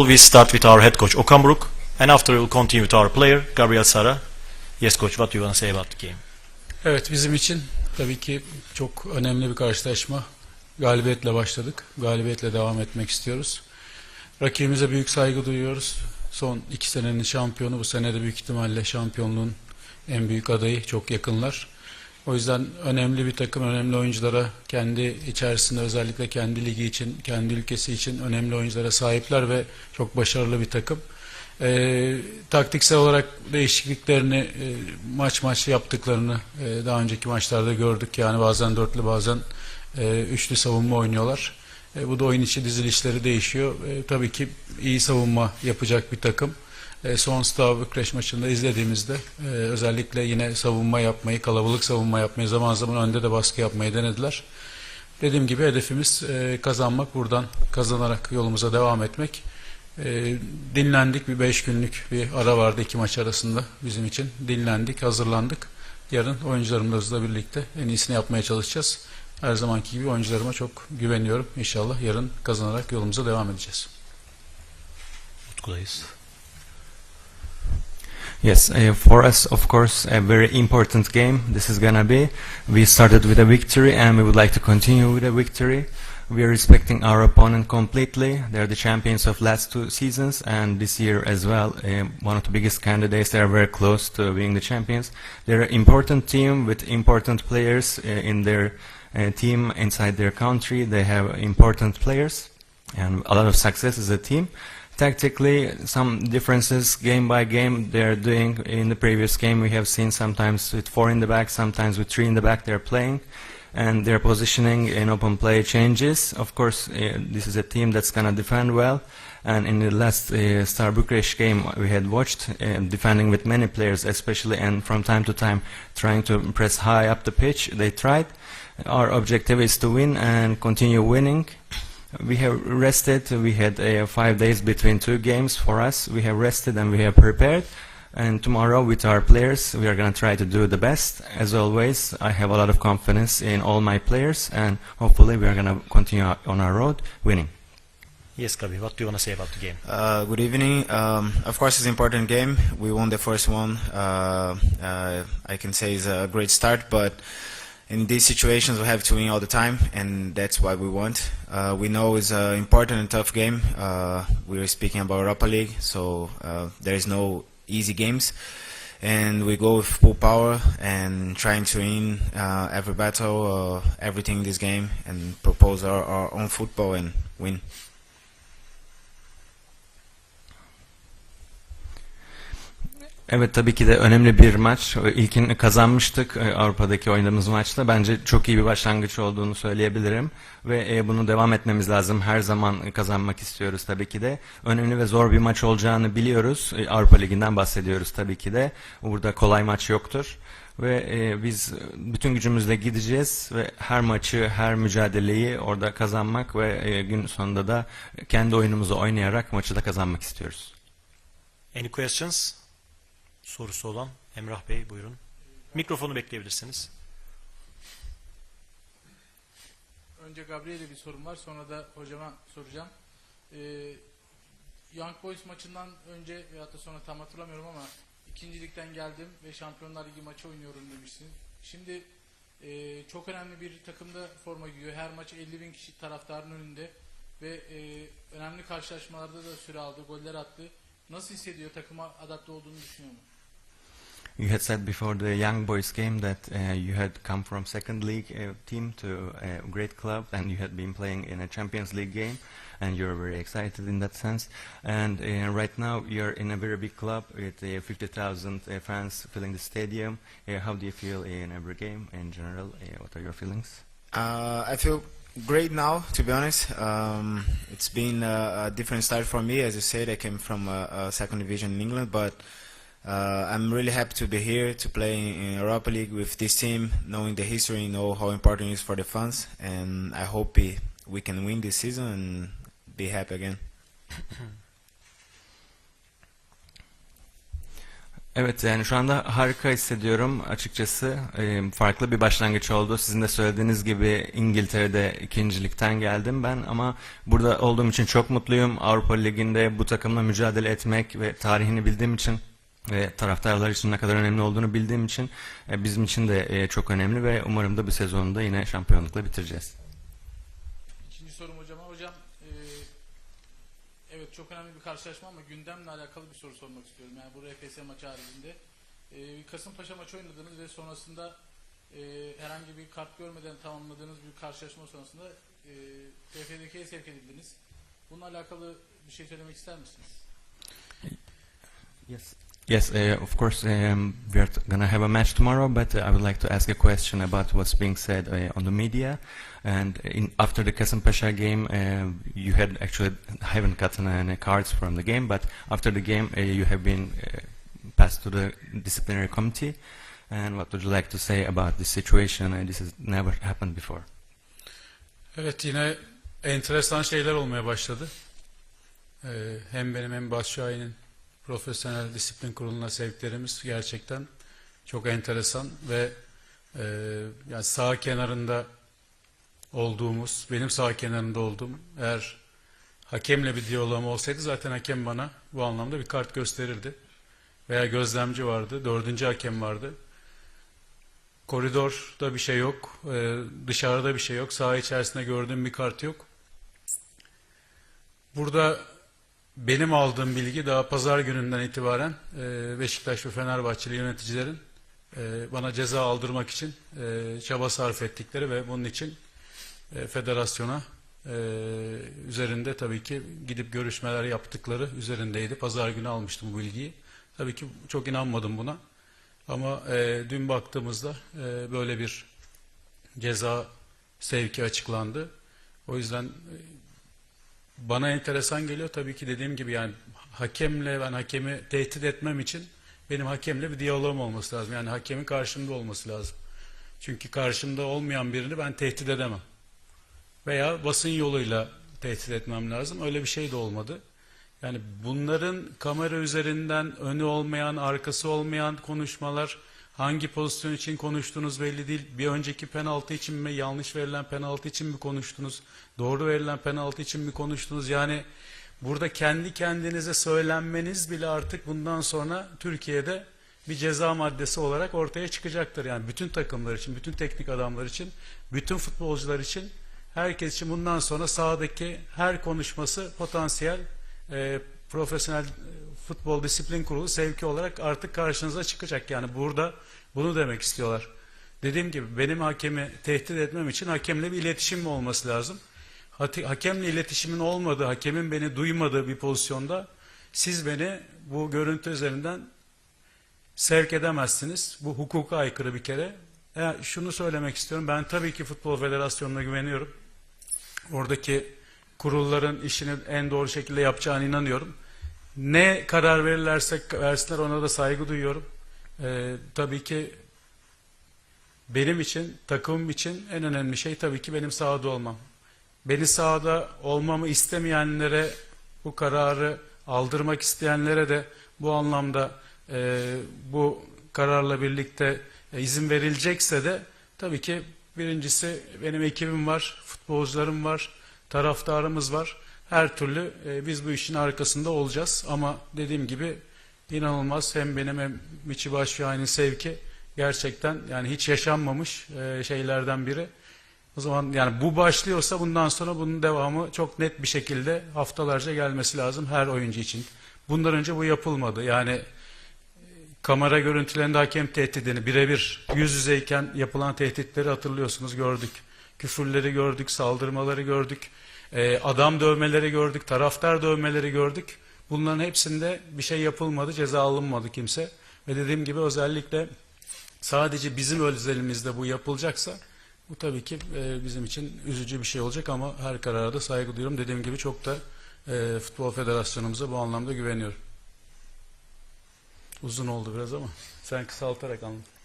We start with our head coach Okan Buruk, and after we'll continue with our player Gabriel Sara. Yes, coach, what do you want to say about the game? Evet bizim için tabii ki çok önemli bir karşılaşma. Galibiyetle başladık. Galibiyetle devam etmek istiyoruz. Rakibimize büyük saygı duyuyoruz. Son iki senenin şampiyonu bu sene de büyük ihtimalle şampiyonluğun en büyük adayı çok yakınlar. O yüzden önemli bir takım, önemli oyunculara kendi içerisinde özellikle kendi ligi için, kendi ülkesi için önemli oyunculara sahipler ve çok başarılı bir takım. Ee, taktiksel olarak değişikliklerini e, maç maç yaptıklarını e, daha önceki maçlarda gördük. Yani bazen dörtlü bazen e, üçlü savunma oynuyorlar. E, bu da oyun içi dizilişleri değişiyor. E, tabii ki iyi savunma yapacak bir takım. E, son Steaua Bükreş maçında izlediğimizde e, özellikle yine savunma yapmayı, kalabalık savunma yapmayı, zaman zaman önde de baskı yapmayı denediler. Dediğim gibi hedefimiz e, kazanmak, buradan kazanarak yolumuza devam etmek. E, dinlendik bir beş günlük bir ara vardı iki maç arasında bizim için. Dinlendik, hazırlandık. Yarın oyuncularımızla birlikte en iyisini yapmaya çalışacağız. Her zamanki gibi oyuncularıma çok güveniyorum. İnşallah yarın kazanarak yolumuza devam edeceğiz. Utku'dayız. Yes, uh, for us, of course, a very important game. This is gonna be. We started with a victory, and we would like to continue with a victory. We are respecting our opponent completely. They're the champions of last two seasons, and this year as well. Uh, one of the biggest candidates. They are very close to being the champions. They're an important team with important players uh, in their uh, team inside their country. They have important players and a lot of success as a team. Tactically, some differences game by game they're doing. In the previous game, we have seen sometimes with four in the back, sometimes with three in the back they're playing. And their positioning in open play changes. Of course, uh, this is a team that's going to defend well. And in the last uh, Star Bucharest game we had watched, uh, defending with many players especially, and from time to time trying to press high up the pitch, they tried. Our objective is to win and continue winning. We have rested. We had uh, five days between two games for us. We have rested and we have prepared. And tomorrow, with our players, we are going to try to do the best. As always, I have a lot of confidence in all my players, and hopefully, we are going to continue on our road winning. Yes, Gabi, what do you want to say about the game? Uh, good evening. Um, of course, it's an important game. We won the first one. Uh, uh, I can say it's a great start, but in these situations, we have to win all the time, and that's what we want. Uh, we know it's an important and tough game. Uh, we are speaking about Europa League, so uh, there is no easy games. And we go with full power and trying to win uh, every battle, uh, everything in this game, and propose our, our own football and win. Evet tabii ki de önemli bir maç. İlkini kazanmıştık e, Avrupa'daki oynadığımız maçta. Bence çok iyi bir başlangıç olduğunu söyleyebilirim. Ve e, bunu devam etmemiz lazım. Her zaman kazanmak istiyoruz tabii ki de. Önemli ve zor bir maç olacağını biliyoruz. E, Avrupa Ligi'nden bahsediyoruz tabii ki de. Burada kolay maç yoktur. Ve biz bütün gücümüzle gideceğiz ve her maçı, her mücadeleyi orada kazanmak ve gün sonunda da kendi oyunumuzu oynayarak maçı da kazanmak istiyoruz. Any questions? Sorusu olan Emrah Bey buyurun. Mikrofonu bekleyebilirsiniz. Önce Gabriel'e bir sorum var. Sonra da hocama soracağım. Ee, Young Boys maçından önce veyahut da sonra tam hatırlamıyorum ama ikincilikten geldim ve Şampiyonlar Ligi maçı oynuyorum demişsin. Şimdi e, çok önemli bir takımda forma giyiyor. Her maç 50 bin kişi taraftarın önünde ve e, önemli karşılaşmalarda da süre aldı, goller attı. Nasıl hissediyor? Takıma adapte olduğunu düşünüyor mu? You had said before the Young Boys game that uh, you had come from second league uh, team to a great club, and you had been playing in a Champions League game, and you're very excited in that sense. And uh, right now you're in a very big club with uh, 50,000 uh, fans filling the stadium. Uh, how do you feel in every game in general? What are your feelings? I feel great now, to be honest. Um, it's been a, a different start for me. As you said, I came from a, a second division in England, but uh, I'm really happy to be here to play in Europa League with this team, knowing the history, know how important it is for the fans, and I hope we, can win this season and be happy again. Evet yani şu anda harika hissediyorum açıkçası. Ee, farklı bir başlangıç oldu. Sizin de söylediğiniz gibi İngiltere'de ikincilikten geldim ben ama burada olduğum için çok mutluyum. Avrupa Ligi'nde bu takımla mücadele etmek ve tarihini bildiğim için ve taraftarlar için ne kadar önemli olduğunu bildiğim için e, bizim için de e, çok önemli ve umarım da bir sezonu da yine şampiyonlukla bitireceğiz. İkinci sorum hocama. Hocam e, evet çok önemli bir karşılaşma ama gündemle alakalı bir soru sormak istiyorum. Yani bu RFS maçı haricinde e, Kasımpaşa maçı oynadınız ve sonrasında e, herhangi bir kart görmeden tamamladığınız bir karşılaşma sonrasında e, TFDK'ye sevk edildiniz. Bununla alakalı bir şey söylemek ister misiniz? Yes. Yes, uh, of course, um, we are gonna have a match tomorrow, but uh, I would like to ask a question about what's being said uh, on the media. And in, after the Kasımpaşa game, uh, you had actually I haven't gotten any cards from the game, but after the game, uh, you have been uh, passed to the disciplinary committee. And what would you like to say about this situation? This has never happened before. Evet yine enteresan şeyler olmaya başladı. Ee, hem benim hem Başşahin'in profesyonel disiplin kuruluna sevklerimiz gerçekten çok enteresan ve e, yani sağ kenarında olduğumuz, benim sağ kenarında olduğum eğer hakemle bir diyalogum olsaydı zaten hakem bana bu anlamda bir kart gösterirdi. Veya gözlemci vardı, dördüncü hakem vardı. Koridorda bir şey yok, e, dışarıda bir şey yok, saha içerisinde gördüğüm bir kart yok. Burada benim aldığım bilgi daha pazar gününden itibaren e, Beşiktaş ve Fenerbahçeli yöneticilerin e, bana ceza aldırmak için e, çaba sarf ettikleri ve bunun için e, federasyona e, üzerinde tabii ki gidip görüşmeler yaptıkları üzerindeydi. Pazar günü almıştım bu bilgiyi. Tabii ki çok inanmadım buna. Ama e, dün baktığımızda e, böyle bir ceza sevki açıklandı. O yüzden e, bana enteresan geliyor tabii ki dediğim gibi yani hakemle ben hakemi tehdit etmem için benim hakemle bir diyalogum olması lazım. Yani hakemin karşımda olması lazım. Çünkü karşımda olmayan birini ben tehdit edemem. Veya basın yoluyla tehdit etmem lazım. Öyle bir şey de olmadı. Yani bunların kamera üzerinden önü olmayan, arkası olmayan konuşmalar hangi pozisyon için konuştuğunuz belli değil. Bir önceki penaltı için mi, yanlış verilen penaltı için mi konuştunuz? Doğru verilen penaltı için mi konuştunuz? Yani burada kendi kendinize söylenmeniz bile artık bundan sonra Türkiye'de bir ceza maddesi olarak ortaya çıkacaktır. Yani bütün takımlar için, bütün teknik adamlar için, bütün futbolcular için, herkes için bundan sonra sahadaki her konuşması potansiyel e, profesyonel futbol disiplin kurulu sevki olarak artık karşınıza çıkacak. Yani burada bunu demek istiyorlar. Dediğim gibi benim hakemi tehdit etmem için hakemle bir iletişim olması lazım. Hakemle iletişimin olmadığı, hakemin beni duymadığı bir pozisyonda siz beni bu görüntü üzerinden sevk edemezsiniz. Bu hukuka aykırı bir kere. E, şunu söylemek istiyorum. Ben tabii ki Futbol Federasyonu'na güveniyorum. Oradaki kurulların işini en doğru şekilde yapacağına inanıyorum. Ne karar verirlerse versinler ona da saygı duyuyorum. Ee, tabii ki benim için, takımım için en önemli şey tabii ki benim sahada olmam. Beni sahada olmamı istemeyenlere, bu kararı aldırmak isteyenlere de bu anlamda e, bu kararla birlikte e, izin verilecekse de tabii ki birincisi benim ekibim var, futbolcularım var, taraftarımız var. Her türlü e, biz bu işin arkasında olacağız. Ama dediğim gibi inanılmaz hem benim hem Miçi Başşahin'in sevki gerçekten yani hiç yaşanmamış e, şeylerden biri. O zaman yani bu başlıyorsa bundan sonra bunun devamı çok net bir şekilde haftalarca gelmesi lazım her oyuncu için. Bundan önce bu yapılmadı. Yani e, kamera görüntülerinde hakem tehdidini birebir yüz yüzeyken yapılan tehditleri hatırlıyorsunuz gördük. Küfürleri gördük, saldırmaları gördük, e, adam dövmeleri gördük, taraftar dövmeleri gördük. Bunların hepsinde bir şey yapılmadı, ceza alınmadı kimse. Ve dediğim gibi özellikle sadece bizim özelimizde bu yapılacaksa bu tabii ki e, bizim için üzücü bir şey olacak ama her karara da saygı duyuyorum. Dediğim gibi çok da e, Futbol Federasyonumuza bu anlamda güveniyorum. Uzun oldu biraz ama sen kısaltarak anlat.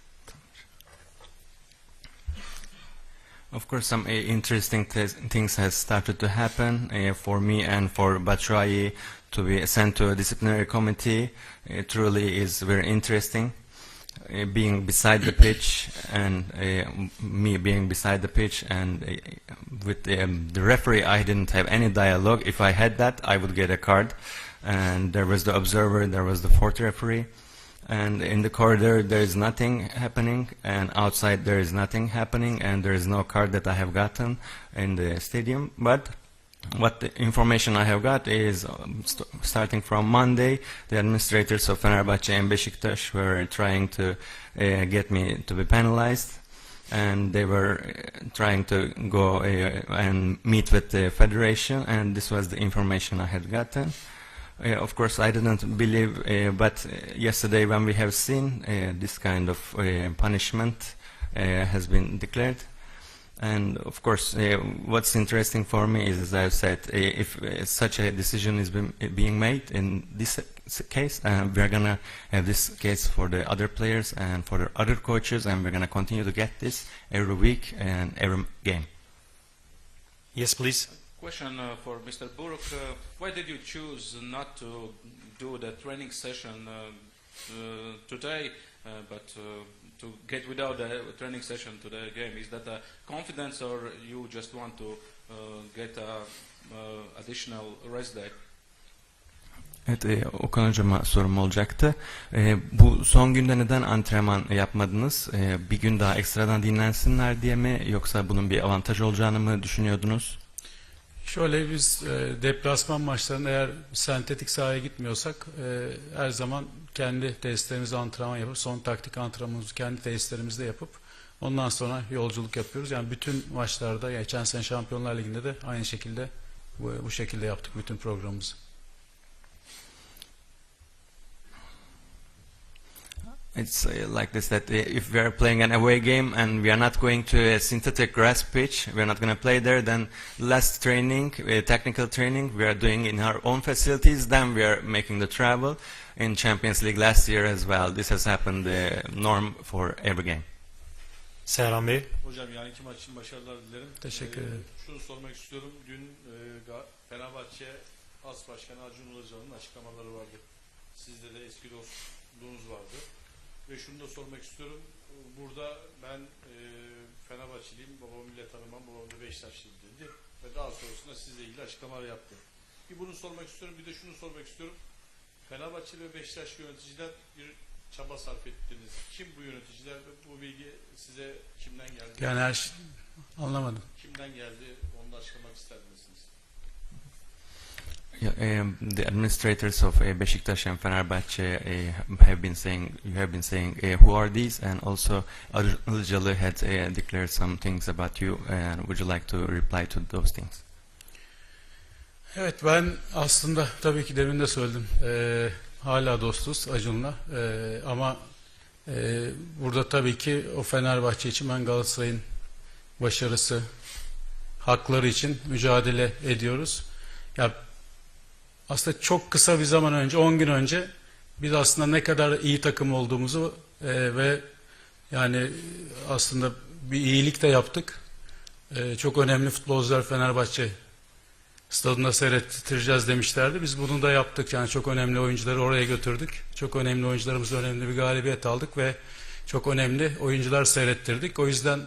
Of course, some uh, interesting th- things has started to happen uh, for me and for Batshuayi to be sent to a disciplinary committee. It truly is very interesting. Uh, being beside the pitch and me being beside the pitch and with um, the referee, I didn't have any dialogue. If I had that, I would get a card. And there was the observer, there was the fourth referee and in the corridor there is nothing happening. And outside there is nothing happening. And there is no card that I have gotten in the stadium. But what the information I have got is um, st- starting from Monday the administrators of Fenerbahce and Beşiktaş were trying to uh, get me to be penalized. And they were uh, trying to go uh, and meet with the federation. And this was the information I had gotten of course, I didn't believe, uh, but uh, yesterday when we have seen uh, this kind of punishment has been declared, and of course, uh, what's interesting for me is, as I've said, uh, if uh, such a decision is being, made in this case, we're gonna have this case for the other players and for the other coaches, and we're gonna continue to get this every week and every game. Yes, please. Question uh, for Mr. Buruk. Uh, why did you choose not to do the training session uh, uh, today, uh, but uh, to get without the training session to the game? Is that a confidence or you just want to uh, get a uh, additional rest day? Evet, e, Okan Hocam'a sorum olacaktı. E, bu son günde neden antrenman yapmadınız? E, bir gün daha ekstradan dinlensinler diye mi yoksa bunun bir avantaj olacağını mı düşünüyordunuz? Şöyle biz e, deplasman maçlarında eğer sentetik sahaya gitmiyorsak e, her zaman kendi tesislerimizde antrenman yapıp son taktik antrenmanımızı kendi tesislerimizde yapıp ondan sonra yolculuk yapıyoruz. Yani bütün maçlarda geçen sene Şampiyonlar Ligi'nde de aynı şekilde bu, bu şekilde yaptık bütün programımızı. It's uh, like this that uh, if we are playing an away game and we are not going to a synthetic grass pitch, we are not going to play there, then less training, uh, technical training, we are doing in our own facilities, then we are making the travel. In Champions League last year as well, this has happened the norm for every game. Serhan Bey. Hocam yarınki maç için başarılar dilerim. Teşekkür Ee, ederim. Şunu sormak istiyorum. Dün e, Fenerbahçe As Başkanı Acun Ilıcalı'nın açıklamaları vardı. Sizde de eski dostluğunuz vardı. Ve şunu da sormak istiyorum. Burada ben e, Fenerbahçeliyim, babamı bile tanımam, babam da Beşiktaşlıyım dedi. Ve daha sonrasında sizle ilgili açıklamalar yaptı. Bir bunu sormak istiyorum, bir de şunu sormak istiyorum. Fenerbahçe ve Beşiktaş yöneticiler bir çaba sarf ettiniz. Kim bu yöneticiler ve bu bilgi size kimden geldi? Yani her şey, anlamadım. Kimden geldi onu da açıklamak ister misiniz? Um, the administrators of uh, Beşiktaş and Fenerbahçe uh, have been saying, you have been saying, uh, who are these? And also, Acun Ilıcalı had uh, declared some things about you. And would you like to reply to those things? Evet ben aslında tabii ki demin de söyledim. Ee, hala dostuz Acun'la. Ee, ama e, burada tabii ki o Fenerbahçe için ben Galatasaray'ın başarısı, hakları için mücadele ediyoruz. Ya aslında çok kısa bir zaman önce, 10 gün önce biz aslında ne kadar iyi takım olduğumuzu e, ve yani aslında bir iyilik de yaptık. E, çok önemli futbolcular Fenerbahçe stadında seyrettireceğiz demişlerdi. Biz bunu da yaptık. Yani çok önemli oyuncuları oraya götürdük. Çok önemli oyuncularımızla önemli bir galibiyet aldık ve çok önemli oyuncular seyrettirdik. O yüzden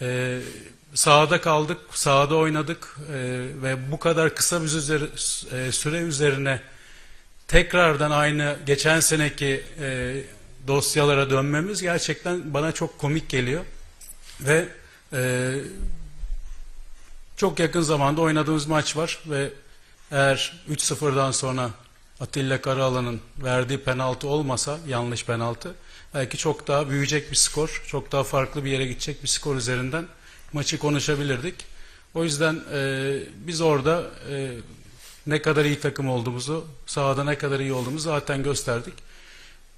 e, sahada kaldık, sahada oynadık e, ve bu kadar kısa bir üzeri, e, süre üzerine tekrardan aynı geçen seneki e, dosyalara dönmemiz gerçekten bana çok komik geliyor. Ve e, çok yakın zamanda oynadığımız maç var ve eğer 3-0'dan sonra Atilla Karaalan'ın verdiği penaltı olmasa, yanlış penaltı, belki çok daha büyüyecek bir skor, çok daha farklı bir yere gidecek bir skor üzerinden maçı konuşabilirdik. O yüzden e, biz orada e, ne kadar iyi takım olduğumuzu, sahada ne kadar iyi olduğumuzu zaten gösterdik.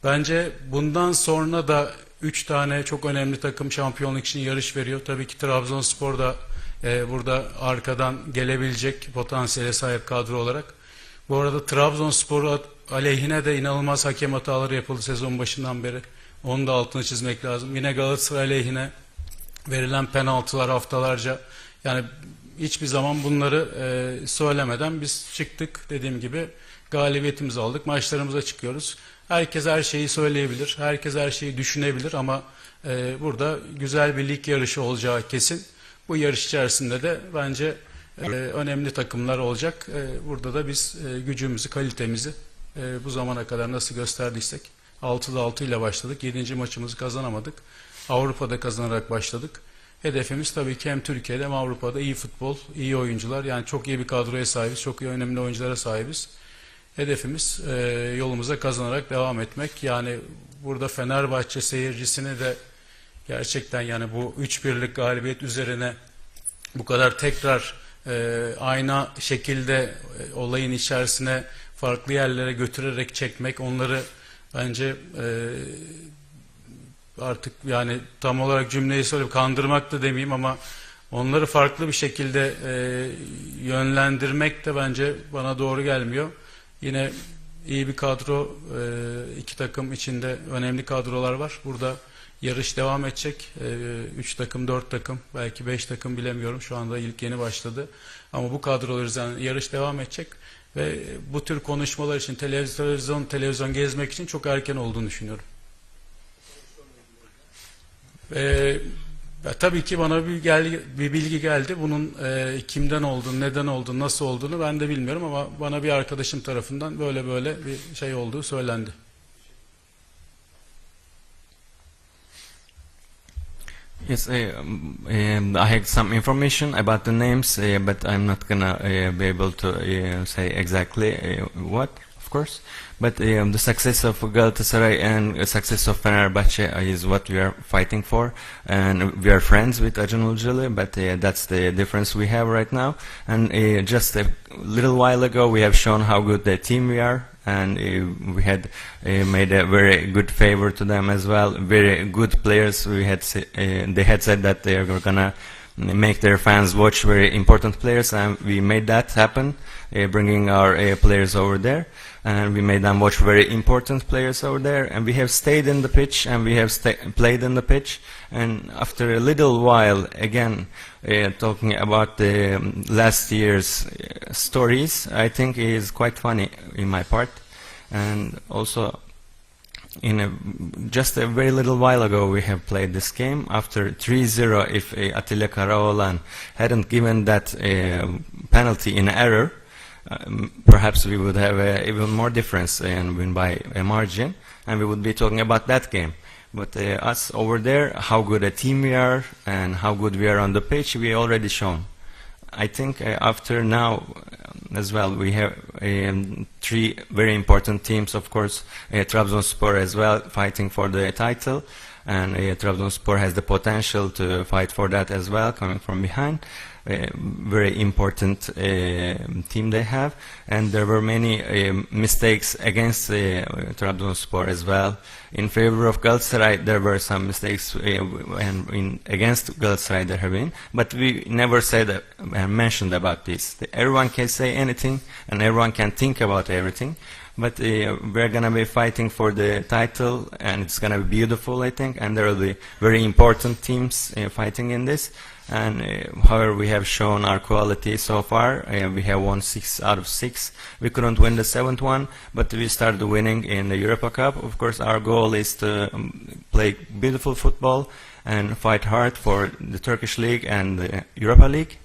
Bence bundan sonra da 3 tane çok önemli takım şampiyonluk için yarış veriyor. Tabii ki Trabzonspor da e, burada arkadan gelebilecek potansiyele sahip kadro olarak. Bu arada Trabzonspor aleyhine de inanılmaz hakem hataları yapıldı sezon başından beri. Onu da altını çizmek lazım. Yine Galatasaray aleyhine verilen penaltılar haftalarca yani hiçbir zaman bunları e, söylemeden biz çıktık dediğim gibi galibiyetimizi aldık maçlarımıza çıkıyoruz. Herkes her şeyi söyleyebilir, herkes her şeyi düşünebilir ama e, burada güzel bir lig yarışı olacağı kesin. Bu yarış içerisinde de bence e, önemli takımlar olacak. E, burada da biz e, gücümüzü, kalitemizi e, bu zamana kadar nasıl gösterdiysek 6'da 6 ile başladık. 7. maçımızı kazanamadık. Avrupa'da kazanarak başladık. Hedefimiz tabii ki hem Türkiye'de hem Avrupa'da iyi futbol, iyi oyuncular. Yani çok iyi bir kadroya sahibiz, çok iyi önemli oyunculara sahibiz. Hedefimiz e, yolumuza kazanarak devam etmek. Yani burada Fenerbahçe seyircisini de gerçekten yani bu 3-1'lik galibiyet üzerine bu kadar tekrar e, aynı şekilde e, olayın içerisine farklı yerlere götürerek çekmek onları bence e, artık yani tam olarak cümleyi söyleyip kandırmak da demeyeyim ama onları farklı bir şekilde e, yönlendirmek de bence bana doğru gelmiyor. Yine iyi bir kadro, e, iki takım içinde önemli kadrolar var. Burada yarış devam edecek. E, üç takım, dört takım, belki beş takım bilemiyorum. Şu anda ilk yeni başladı. Ama bu kadrolar üzerinden yarış devam edecek. Ve bu tür konuşmalar için televizyon televizyon gezmek için çok erken olduğunu düşünüyorum. Ee, tabii ki bana bir, gel, bir bilgi geldi. Bunun e, kimden olduğunu, neden olduğunu, nasıl olduğunu ben de bilmiyorum ama bana bir arkadaşım tarafından böyle böyle bir şey olduğu söylendi. Yes, uh, um, I had some information about the names, uh, but I'm not gonna uh, be able to uh, say exactly uh, what, of course. But um, the success of Galatasaray and the success of Fenerbahce is what we are fighting for, and we are friends with Acun but uh, that's the difference we have right now. And uh, just a little while ago, we have shown how good the team we are, and uh, we had uh, made a very good favor to them as well. Very good players. We had uh, they had said that they are gonna make their fans watch very important players, and we made that happen, uh, bringing our uh, players over there, and we made them watch very important players over there, and we have stayed in the pitch, and we have played in the pitch, and after a little while, again, uh, talking about the um, last year's uh, stories, I think is quite funny in my part, and also in a, just a very little while ago we have played this game. After 3-0 if uh, Attila Karaoğlan hadn't given that uh, penalty in error um, perhaps we would have uh, even more difference and win by a margin and we would be talking about that game. But uh, us over there how good a team we are and how good we are on the pitch we already shown I think uh, after now um, as well, we have um, three very important teams, of course, uh, Trabzonspor as well, fighting for the title, and uh, Trabzonspor has the potential to fight for that as well, coming from behind. Uh, very important uh, team they have, and there were many um mistakes against uh, Trabzonspor as well. In favor of Galatasaray, there were some mistakes, uh, and in against Galatasaray there have been, but we never said uh, mentioned about this. Everyone can say anything, and everyone can think about everything. But uh, we're gonna be fighting for the title, and it's gonna be beautiful, I think. And there will be very important teams uh, fighting in this. And uh, however, we have shown our quality so far. Uh, we have won six out of six. We couldn't win the seventh one, but we started winning in the Europa Cup. Of course, our goal is to um, play beautiful football and fight hard for the Turkish League and the Europa League.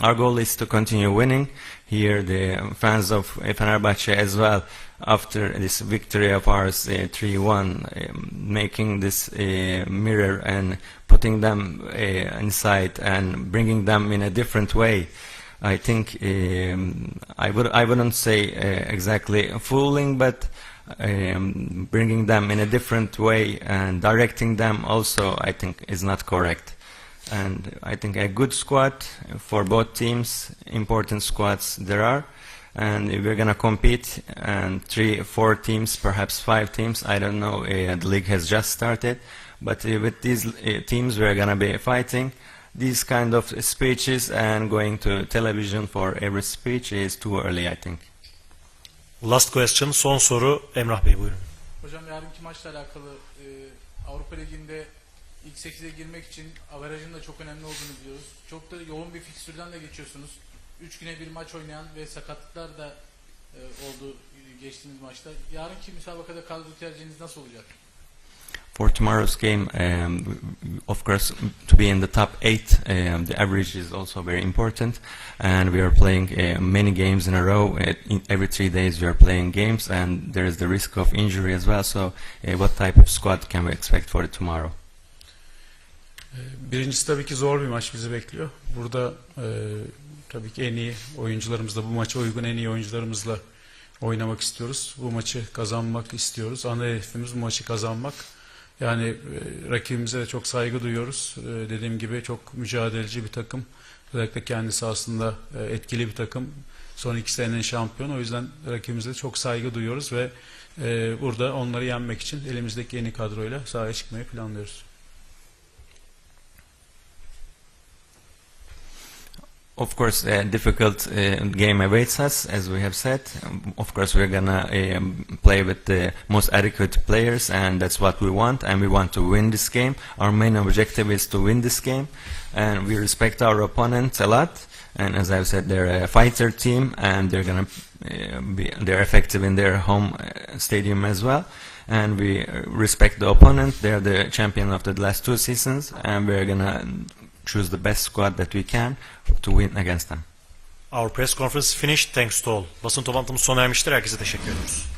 Our goal is to continue winning. Here, the fans of Fenerbahce as well, after this victory of ours, uh, 3-1, um, making this uh, mirror and putting them uh, inside and bringing them in a different way. I think um, I would I wouldn't say uh, exactly fooling, but um, bringing them in a different way and directing them also I think is not correct. And I think a good squad for both teams, important squads there are, and we're gonna compete. And three, four teams, perhaps five teams. I don't know. Uh, the league has just started, but uh, with these uh, teams, we're gonna be fighting. These kind of speeches and going to television for every speech is too early, I think. Last question, son soru Emrah Bey buyurun. Hocam yarınki maçla alakalı e, Avrupa Ligi'nde ilk 8'e girmek için averajın da çok önemli olduğunu biliyoruz. Çok da yoğun bir fikstürden de geçiyorsunuz. 3 güne bir maç oynayan ve sakatlıklar da e, oldu geçtiğimiz maçta. Yarınki müsabakada kadro tercihiniz nasıl olacak? For tomorrow's game, um, of course, to be in the top eight, um, the average is also very important. And we are playing uh, many games in a row. Uh, in every three days, we are playing games, and there is the risk of injury as well. So, uh, what type of squad can we expect for tomorrow? Birincisi tabii ki zor bir maç bizi bekliyor. Burada e, tabii ki en iyi oyuncularımızla, bu maça uygun en iyi oyuncularımızla oynamak istiyoruz. Bu maçı kazanmak istiyoruz. Ana hedefimiz bu maçı kazanmak. Yani e, rakibimize de çok saygı duyuyoruz. E, dediğim gibi çok mücadeleci bir takım. Özellikle kendi sahasında e, etkili bir takım. Son iki senenin şampiyonu. O yüzden rakibimize de çok saygı duyuyoruz ve e, burada onları yenmek için elimizdeki yeni kadroyla sahaya çıkmayı planlıyoruz. Of course, a difficult uh, game awaits us, as we have said. Um, Of course, we're gonna um, play with the most adequate players, and that's what we want. And we want to win this game. Our main objective is to win this game, and we respect our opponents a lot. And as I've said, they're a fighter team, and they're gonna uh, be they're effective in their home uh, stadium as well. And we uh, respect the opponent. They're the champion of the last two seasons, and we're gonna choose the best squad that we can to win against them. Our press conference finished. Thanks to all. Basın toplantımız sona ermiştir. Herkese teşekkür ediyoruz.